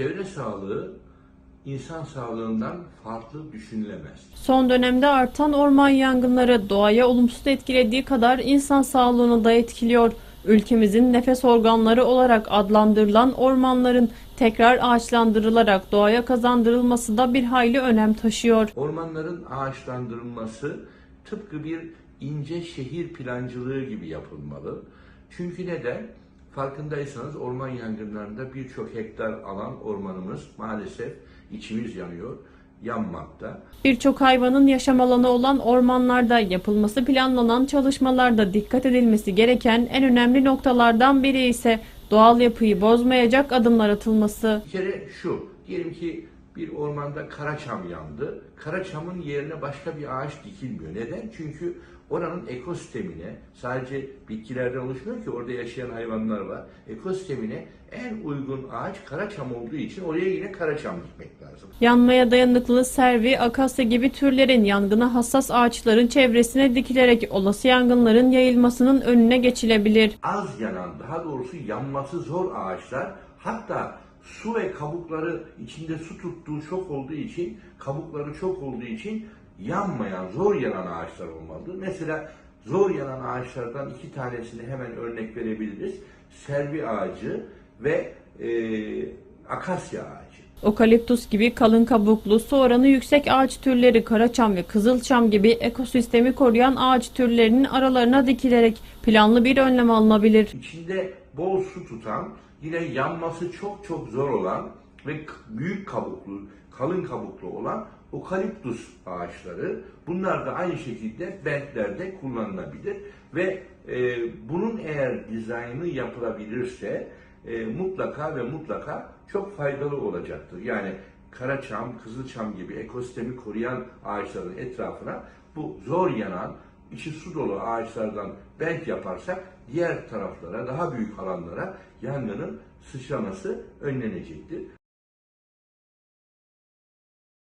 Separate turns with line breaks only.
çevre sağlığı insan sağlığından farklı düşünülemez.
Son dönemde artan orman yangınları doğaya olumsuz etkilediği kadar insan sağlığını da etkiliyor. Ülkemizin nefes organları olarak adlandırılan ormanların tekrar ağaçlandırılarak doğaya kazandırılması da bir hayli önem taşıyor.
Ormanların ağaçlandırılması tıpkı bir ince şehir plancılığı gibi yapılmalı. Çünkü neden? Farkındaysanız orman yangınlarında birçok hektar alan ormanımız maalesef içimiz yanıyor, yanmakta.
Birçok hayvanın yaşam alanı olan ormanlarda yapılması planlanan çalışmalarda dikkat edilmesi gereken en önemli noktalardan biri ise doğal yapıyı bozmayacak adımlar atılması.
Bir kere şu, diyelim ki bir ormanda karaçam yandı. Karaçamın yerine başka bir ağaç dikilmiyor. Neden? Çünkü oranın ekosistemine sadece bitkilerden oluşmuyor ki orada yaşayan hayvanlar var. Ekosistemine en uygun ağaç karaçam olduğu için oraya yine karaçam dikmek lazım.
Yanmaya dayanıklı servi, akasya gibi türlerin yangına hassas ağaçların çevresine dikilerek olası yangınların yayılmasının önüne geçilebilir.
Az yanan, daha doğrusu yanması zor ağaçlar hatta su ve kabukları içinde su tuttuğu çok olduğu için, kabukları çok olduğu için yanmayan, zor yanan ağaçlar olmalıdır. Mesela zor yanan ağaçlardan iki tanesini hemen örnek verebiliriz. Servi ağacı ve e, akasya ağacı.
Okaliptus gibi kalın kabuklu, su oranı yüksek ağaç türleri, karaçam ve kızılçam gibi ekosistemi koruyan ağaç türlerinin aralarına dikilerek planlı bir önlem alınabilir.
İçinde bol su tutan, yine yanması çok çok zor olan ve büyük kabuklu, kalın kabuklu olan okaliptus ağaçları. Bunlar da aynı şekilde bentlerde kullanılabilir ve e, bunun eğer dizaynı yapılabilirse e, mutlaka ve mutlaka çok faydalı olacaktır. Yani karaçam, kızılçam gibi ekosistemi koruyan ağaçların etrafına bu zor yanan, içi su dolu ağaçlardan bent yaparsak diğer taraflara, daha büyük alanlara yangının sıçraması önlenecektir.